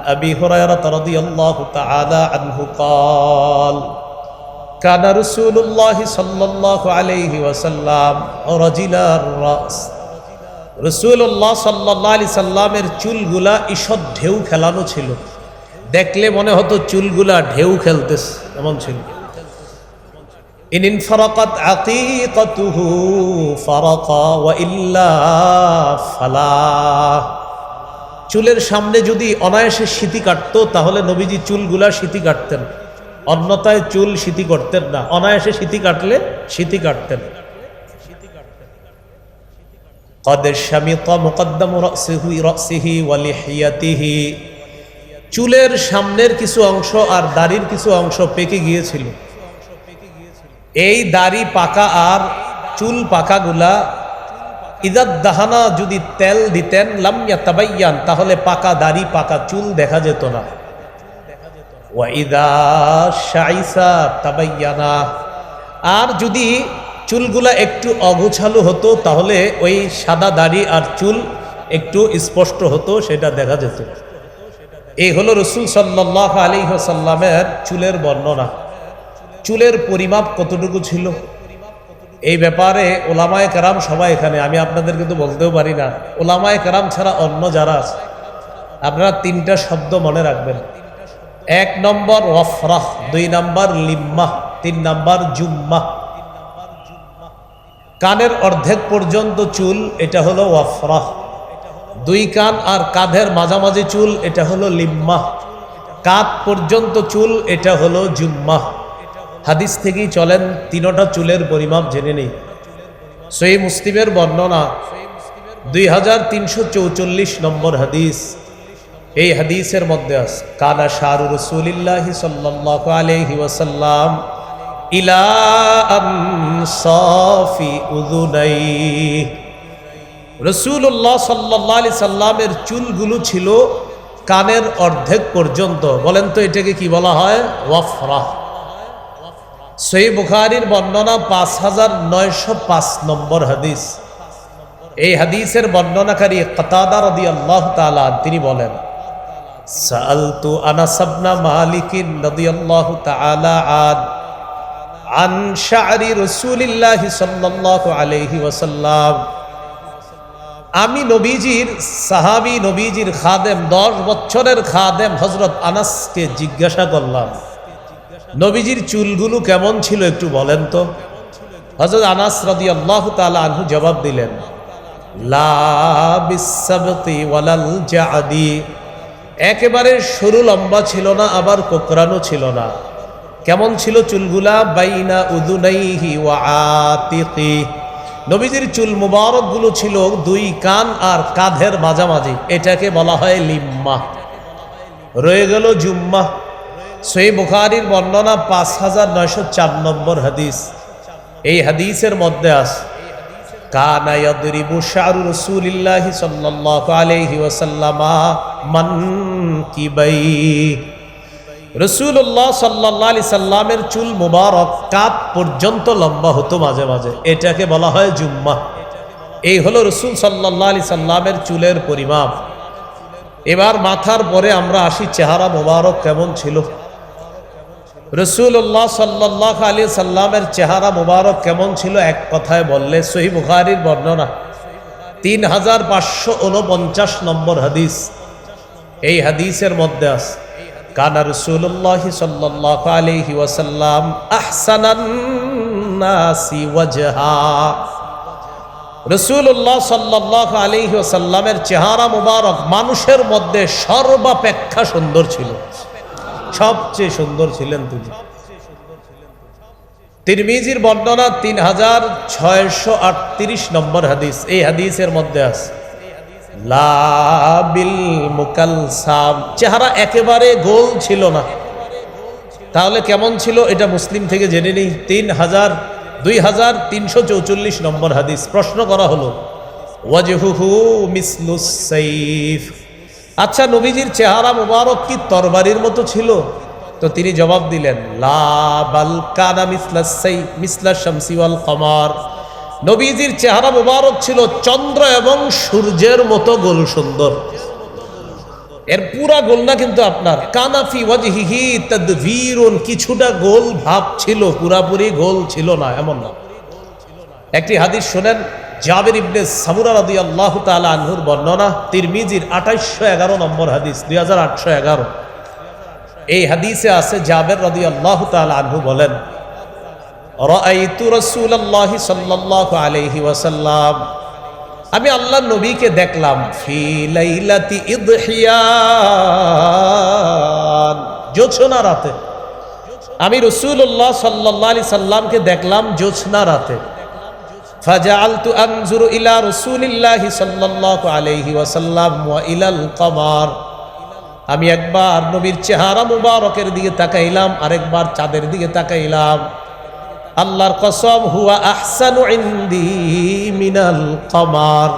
أبي هريرة رضي الله تعالى عنه قال كان رسول الله صلى الله عليه وسلم رجل الرأس রসুল্লাহ সাল্লাহ আলি সাল্লামের চুলগুলা ঈষৎ ঢেউ খেলানো ছিল দেখলে মনে হতো চুলগুলা ঢেউ খেলতেছে এমন ছিল ইন ইনফারাকাত আকিকাতুহু ফারাকা ওয়া ইল্লা ফালা চুলের সামনে যদি অনায়াসে স্মৃতি কাটত, তাহলে নবীজি চুলগুলা স্মৃতি কাটতেন। অন্যতায় চুল স্মৃতি করতেন না। অনায়াসে স্মৃতি কাটলে স্মৃতি কাটতেন। স্বামী চুলের সামনের কিছু অংশ আর দাড়ির কিছু অংশ পেকে গিয়েছিল। এই দাড়ি পাকা আর চুল পাকাগুলা ইদাত দাহানা যদি তেল দিতেন লামিয়া তাবাইয়ান তাহলে পাকা দাড়ি, পাকা চুল দেখা যেত না। তাবাইয়ানা। আর যদি চুলগুলা একটু অগোছালো হতো, তাহলে ওই সাদা দাড়ি আর চুল একটু স্পষ্ট হতো, সেটা দেখা যেত। এই হলো রসুল সাল্লাহ আলী সাল্লামের চুলের বর্ণনা। চুলের পরিমাপ কতটুকু ছিল? এই ব্যাপারে ওলামায় কারাম সবাই এখানে, আমি আপনাদের কিন্তু বলতেও পারি না। ওলামায় কারাম ছাড়া অন্য যারা আছে, আপনারা তিনটা শব্দ মনে রাখবেন। এক নম্বর ওয়ফরাহ, দুই নম্বর লিম্মাহ, তিন নম্বর জুম্মাহ। কানের অর্ধেক পর্যন্ত চুল, এটা হলো ওয়াফরাহ। দুই কান আর কাঁধের মাঝামাঝি চুল, এটা হলো লিম্মাহ। কাঁধ পর্যন্ত চুল, এটা হলো জুম্মাহ। হাদিস থেকেই চলেন, তিনোটা চুলের পরিমাপ জেনে নেই। সই মুসলিমের বর্ণনা, দুই হাজার তিনশো চৌচল্লিশ নম্বর হাদিস। এই হাদিসের মধ্যে আস কানা শাহরু রসুলিল্লাহ সাল্লাহ আলহি ওয়াসাল্লাম ইলা আনসাফি উদুনাই রসুল্লাহ সাল্লাহ আলি সাল্লামের চুলগুলো ছিল কানের অর্ধেক পর্যন্ত। বলেন তো এটাকে কি বলা হয়? ওয়াফরাহ সই বুখারির বর্ণনা পাঁচ হাজার নয়শো পাঁচ নম্বর হাদিস এই হাদিসের বর্ণনাকারী কতাদা রদি আল্লাহ তালা তিনি বলেন সালতু আনাসাবনা মালিকিন রদি আল্লাহ তালা আন عن شعر رسول الله صلى الله عليه وسلم আমি নবীজির সাহাবি নবীজির খাদেম দশ বছরের খাদেম হজরত আনাসকে জিজ্ঞাসা করলাম নবীজির চুলগুলো কেমন ছিল একটু বলেন তো? হজরত আনাস রদি আল্লাহ তালা আনহু জবাব দিলেন একেবারে সরু লম্বা ছিল না, আবার কোকরানো ছিল না। কেমন ছিল চুলগুলা? বাইনা উদুনাইহি ওয়া আতিকি। নবীজির চুল মুবারকগুলো ছিল দুই কান আর কাঁধের মাঝামাঝি, এটাকে বলা হয় লিম্মা রয়ে গেল জুম্মা সই বুখারির বর্ণনা পাঁচ হাজার নয়শো চার নম্বর হাদিস। এই হাদিসের মধ্যে আস রসুল্লাহ চুল পর্যন্ত লম্বা হতো মাঝে মাঝে। এটাকে বলা হয় জুম্মা। এই হলো রসুল সাল্লাহ আলি সাল্লামের চুলের পরিমাপ। এবার মাথার পরে আমরা আসি চেহারা মুবারক কেমন ছিল। রসুল্লাহ সাল্লাহ আলী সাল্লামের চেহারা মুবারক কেমন ছিল? এক কথায় বললে, সহি বুখারির বর্ণনা। তিন হাজার পাঁচশো উনপঞ্চাশ নম্বর হাদিস। এই হাদিসের মধ্যে আছে, কানা রসুল্লাহ সাল্লাহ আলহি ওয়াসাল্লাম ওয়াজহা। রসুল্লাহ সাল্লাহ আলহি ওসাল্লামের চেহারা মুবারক মানুষের মধ্যে সর্বাপেক্ষা সুন্দর ছিল। সবচেয়ে সুন্দর ছিলেন তিনি। তিরমিজির বর্ণনা তিন হাজার ছয়শো আটত্রিশ নম্বর হাদিস। এই হাদিসের মধ্যে আছে লাবিল মুকালসাম। চেহারা একেবারে গোল ছিল না। তাহলে কেমন ছিল এটা মুসলিম থেকে জেনে নিই। তিন হাজার, দুই হাজার তিনশো চৌচল্লিশ নম্বর হাদিস। প্রশ্ন করা হলো, ওয়াজহুহু মিসলুস সাইফ। আচ্ছা নবীজির চেহারা মুবারক কি তরবারির মতো ছিল? তো তিনি জবাব দিলেন, লা বাল কানা মিসলা সাইফ মিসলা শামসি ওয়াল কমার। নবীজির চেহারা মুবারক ছিল চন্দ্র এবং সূর্যের মতো গোল সুন্দর। এর পুরা গোল না কিন্তু আপনার। কানাফি ওয়াজহিহি তাদভীরুন কিছুটা গোল ভাব ছিল, পুরাপুরি গোল ছিল না, এমন না। একটি হাদিস শোনেন জাবের ইবনে সামুরা রাদি আল্লাহ তালা আনহুর বর্ণনা, তিরমিজির আঠাইশশো এগারো নম্বর হাদিস, দুই হাজার আটশো এগারো। এই হাদিসে আছে, জাবের রাদি আল্লাহ তালা আনহু বলেন ওয়াসাল্লাম। আমি আল্লাহ নবীকে দেখলাম জোছনা রাতে। আমি রসুল্লাহ সাল্লাহ আলি সাল্লামকে দেখলাম জোছনা রাতে। ফাজালতু আনজুরু ইলা রাসূলিল্লাহি সাল্লাল্লাহু আলাইহি ওয়াসাল্লাম ওয়া ইলাল কমার। আমি একবার নবীর চেহারা মুবারকের দিকে তাকাইলাম, আরেকবার চাঁদের দিকে তাকাইলাম। আল্লাহর কসম, হুয়া আহসানু ইনদি মিনাল কমার।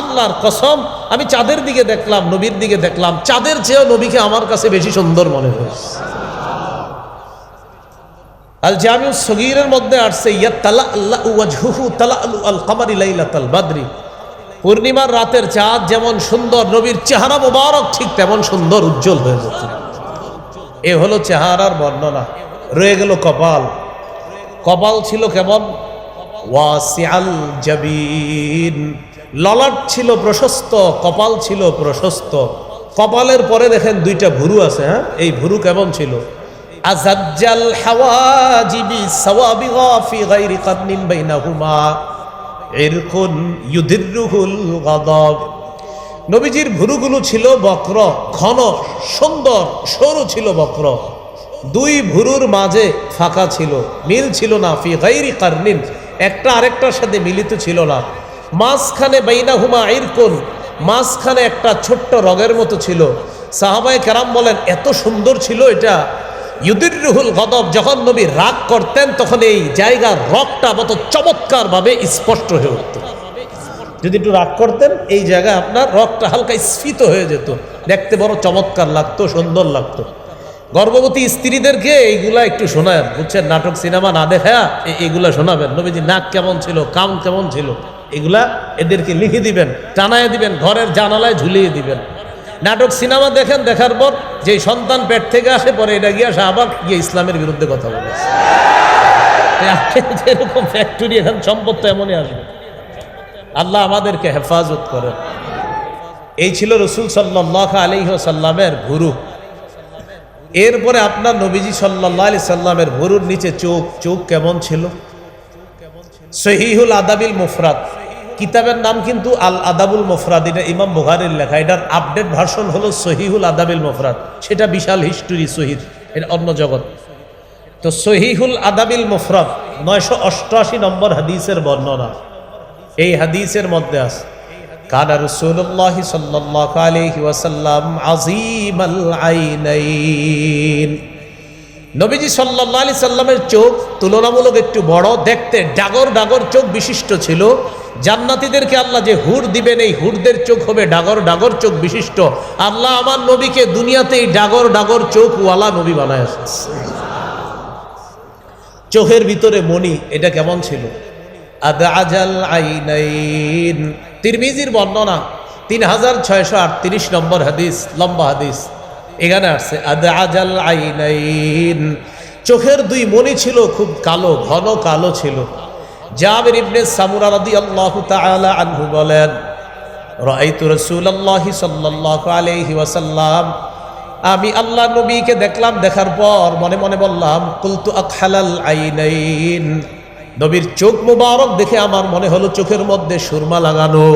আল্লাহর কসম, আমি চাঁদের দিকে দেখলাম, নবীর দিকে দেখলাম। চাঁদের চেয়েও নবীকে আমার কাছে বেশি সুন্দর মনে হয়েছে। আল জামিউ সগীরের মধ্যে আসছে ইয়া তালা আল্লাহ তালা আলু কামারি লাইলাতাল বাদরি। পূর্ণিমার রাতের চাঁদ যেমন সুন্দর, নবীর চেহারা মোবারক ঠিক তেমন সুন্দর, উজ্জ্বল হয়ে যেত এ হলো চেহারার বর্ণনা। রয়ে গেল কপাল। কপাল ছিল কেমন? ওয়াসিআল জাবিন। ললাট ছিল প্রশস্ত, কপাল ছিল প্রশস্ত। কপালের পরে দেখেন দুইটা ভুরু আছে হ্যাঁ? এই ভুরু কেমন ছিল? আজাজ্জাল হাওয়াজিবি সাওয়াবিগা ফি গায়রি কাদনিন বাইনাহুমা। ইরকুন ইউদিররুহুল গাদাব। নবীজির ভুরুগুলো ছিল বক্র, ঘন, সুন্দর, সরু ছিল বক্র। দুই ভুরুর মাঝে ফাঁকা ছিল, মিল ছিল না, ফি গাইরি কারনিন। একটা আরেকটার সাথে মিলিত ছিল না। মাঝখানে বাইনাহুমা ইরকুন, মাঝখানে একটা ছোট্ট রগের মতো ছিল। সাহাবায়ে কেরাম বলেন, এত সুন্দর ছিল এটা। ইউদির রুহুল গদব যখন নবী রাগ করতেন, তখন এই জায়গার রগটা মতো চমৎকারভাবে স্পষ্ট হয়ে উঠত। যদি একটু রাগ করতেন, এই জায়গায় আপনার রগটা হালকা স্ফীত হয়ে যেত। দেখতে বড় চমৎকার লাগতো, সুন্দর লাগতো। গর্ভবতী স্ত্রীদেরকে এইগুলা একটু শোনায়। বুঝছেন, নাটক, সিনেমা না দেখা এগুলা শোনাবেন। নবীজি নাক কেমন ছিল কাম কেমন ছিল, এগুলা এদেরকে লিখে দিবেন, টানায় দিবেন, ঘরের জানালায় ঝুলিয়ে দিবেন। নাটক, সিনেমা দেখেন, দেখার পর যে সন্তান পেট থেকে আসে, পরে এটা গিয়ে আসে, আবার গিয়ে ইসলামের বিরুদ্ধে কথা বলে। এরকম ফ্যাক্টরি এখন সম্পদ তো এমনই আসবে। আল্লাহ আমাদেরকে হেফাজত করেন। এই ছিল রসুল সাল্লাহ আলিহাসাল্লামের ভুরু। এরপরে আপনার নবীজি সাল্লাহ আলি সাল্লামের ভুরুর নিচে চোখ চোখ কেমন ছিল? সহিহুল আদাবিল মুফরাত কিতাবের নাম কিন্তু আল আদাবুল মুফরাদ। এটা ইমাম বুহারের লেখা। এটার আপডেট ভার্সন হলো সহিহুল আদাবিল মুফরাদ। সেটা বিশাল হিস্টোরি শহীদ এটা অন্য জগৎ। তো সহিহুল আদাবিল মুফরাদ নয়শো অষ্টআশি নম্বর হাদিসের বর্ণনা। এই হাদিসের মধ্যে আছে, কানা রসুল্লাহ সাল্লাহ আলহি ওয়াসাল্লাম আজিম নবীজি সাল্লাহ আলি সাল্লামের চোখ তুলনামূলক একটু বড়, দেখতে ডাগর ডাগর চোখ বিশিষ্ট ছিল। জান্নাতিদেরকে আল্লাহ যে হুর দিবেন, এই হুরদের চোখ হবে ডাগর ডাগর চোখ বিশিষ্ট। আল্লাহ আমার নবীকে দুনিয়াতেই ডাগর ডাগর চোখ ওয়ালা নবী বানায় চোখের ভিতরে মণি, এটা কেমন ছিল? আদাজাল আইনাইন। তিরমিজির বর্ণনা তিন হাজার ছয়শো আটত্রিশ নম্বর হাদিস, লম্বা হাদিস। এখানে আসছে, আদাজাল আইনাইন। চোখের দুই মণি ছিল, খুব কালো, ঘন কালো ছিল। জাবির ইবনে সামুরা রাদিয়াল্লাহু তাআলা আনহু বলেন, রাআইতু রাসূলুল্লাহি সাল্লাল্লাহু আলাইহি ওয়াসাল্লাম। আমি আল্লাহ নবীকে দেখলাম, দেখার পর মনে মনে বললাম, কুলতু আকহালাল আইনাইন। নবীর চোখ মুবারক দেখে আমার মনে হলো চোখের মধ্যে সুরমা লাগানো।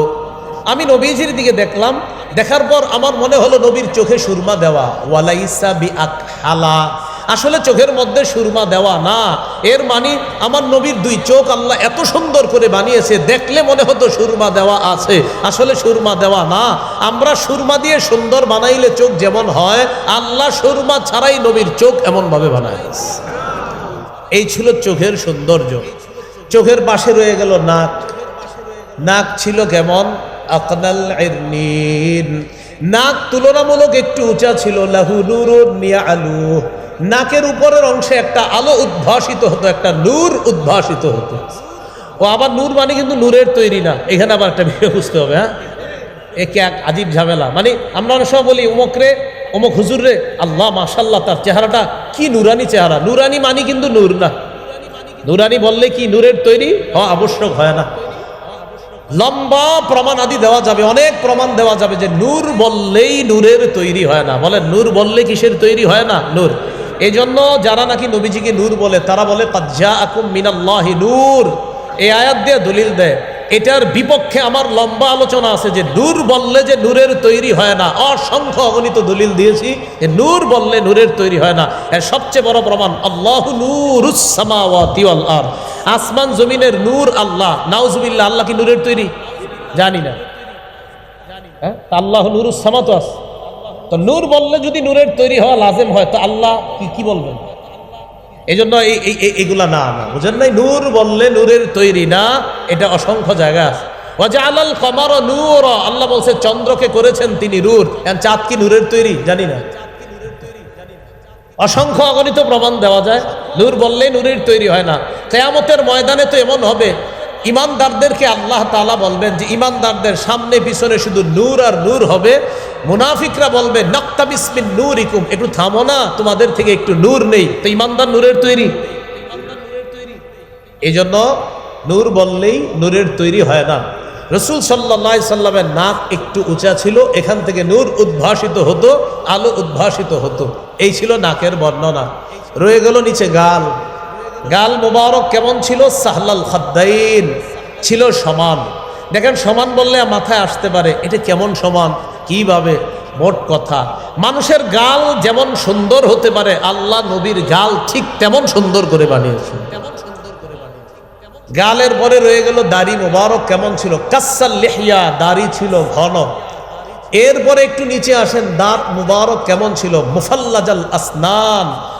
আমি নবীজির দিকে দেখলাম, দেখার পর আমার মনে হলো নবীর চোখে সুরমা দেওয়া। ওয়ালাইসা বি আকহালা আসলে চোখের মধ্যে সুরমা দেওয়া না। এর মানে আমার নবীর দুই চোখ আল্লাহ এত সুন্দর করে বানিয়েছে, দেখলে মনে হতো সুরমা দেওয়া আছে। আসলে সুরমা দেওয়া না। আমরা সুরমা দিয়ে সুন্দর বানাইলে চোখ যেমন হয়, আল্লাহ সুরমা ছাড়াই নবীর চোখ এমনভাবে বানায়। এই ছিল চোখের সৌন্দর্য। চোখের পাশে রয়ে গেল নাক। নাক ছিল কেমন? নাক তুলনামূলক একটু উঁচা ছিল, লাহু নুরুন নিয়া আলু নাকের উপরের অংশে একটা আলো উদ্ভাসিত হতো, একটা নূর উদ্ভাসিত হতো। ও আবার নূর মানে কিন্তু নূরের তৈরি না। এখানে আবার একটা বিষয় বুঝতে হবে হ্যাঁ? একে এক আজীব ঝামেলা। মানে আমরা অনেক সময় বলি অমুক রে অমুক হুজুর রে, আল্লাহ মাশাল্লাহ তার চেহারাটা কি নুরানি চেহারা? নুরানি মানি কিন্তু নূর না। নুরানি বললে কি নূরের তৈরি? হওয়া আবশ্যক হয় না। লম্বা প্রমাণ আদি দেওয়া যাবে, অনেক প্রমাণ দেওয়া যাবে যে নূর বললেই নূরের তৈরি হয় না। বলে নূর বললে কিসের তৈরি হয় না? নূর। এই জন্য যারা নাকি নবীজিকে নূর বলে, তারা বলে কাজ্জা আকুম মিনাল্লাহি নূর। এই আয়াত দিয়ে দলিল দেয়, এটার বিপক্ষে আমার লম্বা আলোচনা আছে যে, নূর বললে যে নূরের তৈরি হয় না। অসংখ্য অগণিত দলিল দিয়েছি যে, নূর বললে নূরের তৈরি হয় না। এর সবচেয়ে বড় প্রমাণ, আল্লাহ নূরুসামাওয়াতি ওয়াল আরদ। আসমান জমিনের নূর আল্লাহ। নাউজুবিল্লাহ, আল্লাহ কি নূরের তৈরি? জানি না। হ্যাঁ? আল্লাহ নূরুসামা তো আছে তো নূর বললে যদি নূরের তৈরি হওয়া লাজেম হয়, তো আল্লাহ কি কি বলবেন? এই জন্য এই, এই- এই- এগুলা না না। বুঝেন নাই? নূর বললে নূরের তৈরি না, এটা অসংখ্য জায়গা আছে। ওয়াজালাল কমার নূর। আল্লাহ বলছে, চন্দ্রকে করেছেন তিনি নূর। চাঁদ কি নূরের তৈরি? জানি না। অসংখ্য অগণিত প্রমাণ দেওয়া যায়। নূর বললে নূরের তৈরি হয় না। কেয়ামতের ময়দানে তো এমন হবে ইমানদারদেরকে আল্লাহ তাআলা বলবেন যে ইমানদারদের সামনে, পিছনে শুধু নূর আর নূর হবে। মুনাফিকরা বলবে, নক্তা বিসমিন নূর ইকুম একটু থামো না, তোমাদের থেকে একটু নূর নেই। তো ইমানদার নূরের তৈরি। এই জন্য নূর বললেই নূরের তৈরি হয় না। রসুল সাল্লা সাল্লামের নাক একটু উঁচা ছিল, এখান থেকে নূর উদ্ভাসিত হতো, আলো উদ্ভাসিত হতো। এই ছিল নাকের বর্ণনা। রয়ে গেল নিচে গাল। গাল মোবারক কেমন ছিল? সাহলাল খাদ্দাইন ছিল সমান। দেখেন, সমান বললে মাথায় আসতে পারে, এটা কেমন সমান? কীভাবে? মোট কথা, মানুষের গাল যেমন সুন্দর হতে পারে, আল্লাহ নবীর গাল ঠিক তেমন সুন্দর করে বানিয়েছেন। গালের পরে রয়ে গেল দাড়ি মোবারক কেমন ছিল? কাসাল লেহিয়া, দাড়ি ছিল ঘন। এরপরে একটু নিচে আসেন, দাঁত মুবারক কেমন ছিল? মুফাল্লাজাল আসনান।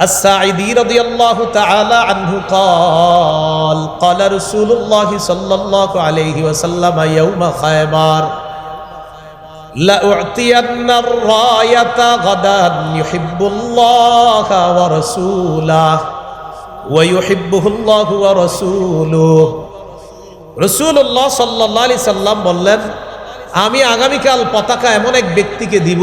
الساعدي رضي الله تعالى عنه قال قال رسول الله صلى الله عليه وسلم يوم خيبر لأعطين الراية غدا يحب الله ورسوله ويحبه الله ورسوله রসুল্লাহ সাল্লাহ আলি সাল্লাম বললেন আমি আগামীকাল পতাকা এমন এক ব্যক্তিকে দিব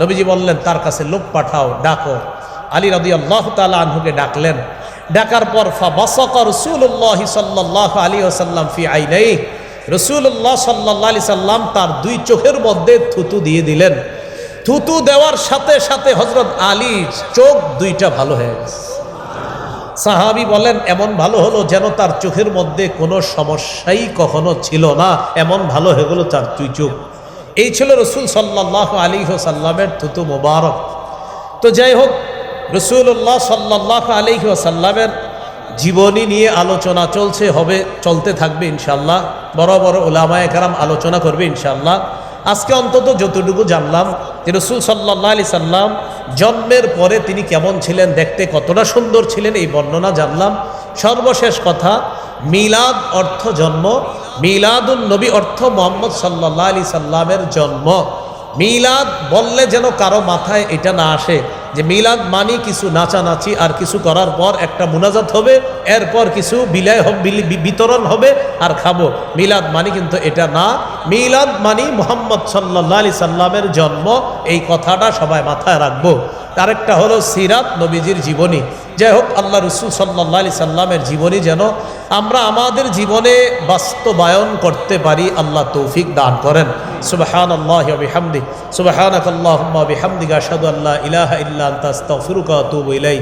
নবীজি বললেন, তার কাছে লোক পাঠাও, ডাকো। আলী রদি আল্লাহ তালা আনহুকে ডাকলেন। ডাকার পর ফা বাসক রসুল্লাহ সাল্লাহ আলী আসাল্লাম ফি আই নাই রসুল্লাহ সাল্লাহ আলি সাল্লাম তার দুই চোখের মধ্যে থুতু দিয়ে দিলেন। থুতু দেওয়ার সাথে সাথে হজরত আলীর চোখ দুইটা ভালো হয়ে গেছে। সাহাবি বলেন, এমন ভালো হলো যেন তার চোখের মধ্যে কোনো সমস্যাই কখনো ছিল না। এমন ভালো হয়ে গেলো তার দুই চোখ। এই ছিল রসুল সাল্লাহ আলী সাল্লামের থুতু মোবারক। তো যাই হোক রসুল্লাহ সাল্লাহ আলী সাল্লামের জীবনী নিয়ে আলোচনা চলছে, হবে, চলতে থাকবে ইনশাল্লাহ বড় বড় ওলামায় কারাম আলোচনা করবে ইনশাল্লাহ আজকে অন্তত যতটুকু জানলাম যে রসুল সাল্লাহ আলি সাল্লাম জন্মের পরে তিনি কেমন ছিলেন, দেখতে কতটা সুন্দর ছিলেন, এই বর্ণনা জানলাম। সর্বশেষ কথা, মিলাদ অর্থ জন্ম মিলাদুল নবী অর্থ মোহাম্মদ সাল্লাহ আলি সাল্লামের জন্ম। মিলাদ বললে যেন কারও মাথায় এটা না আসে যে মিলাদ মানি কিছু নাচানাচি আর কিছু করার পর একটা মুনাজাত হবে, এরপর কিছু বিলায় হবে বি- বিতরণ হবে আর খাব। মিলাদ মানি কিন্তু এটা না। মিলাদ মানি মোহাম্মদ সাল্লাহ আলি সাল্লামের জন্ম, এই কথাটা সবাই মাথায় রাখব। আরেকটা হলো সিরাত নবীজির জীবনী। যাই হোক, আল্লাহ রসুল সাল্লাহ সাল্লামের জীবনী যেন আমরা আমাদের জীবনে বাস্তবায়ন করতে পারি, আল্লাহ তৌফিক দান করেন। সুবাহান আল্লাহ বিহামদি সুবাহানাক আল্লাহুম্মা বিহামদিকা আশহাদু আল্লা ইলাহা ইল্লা ইলাইক।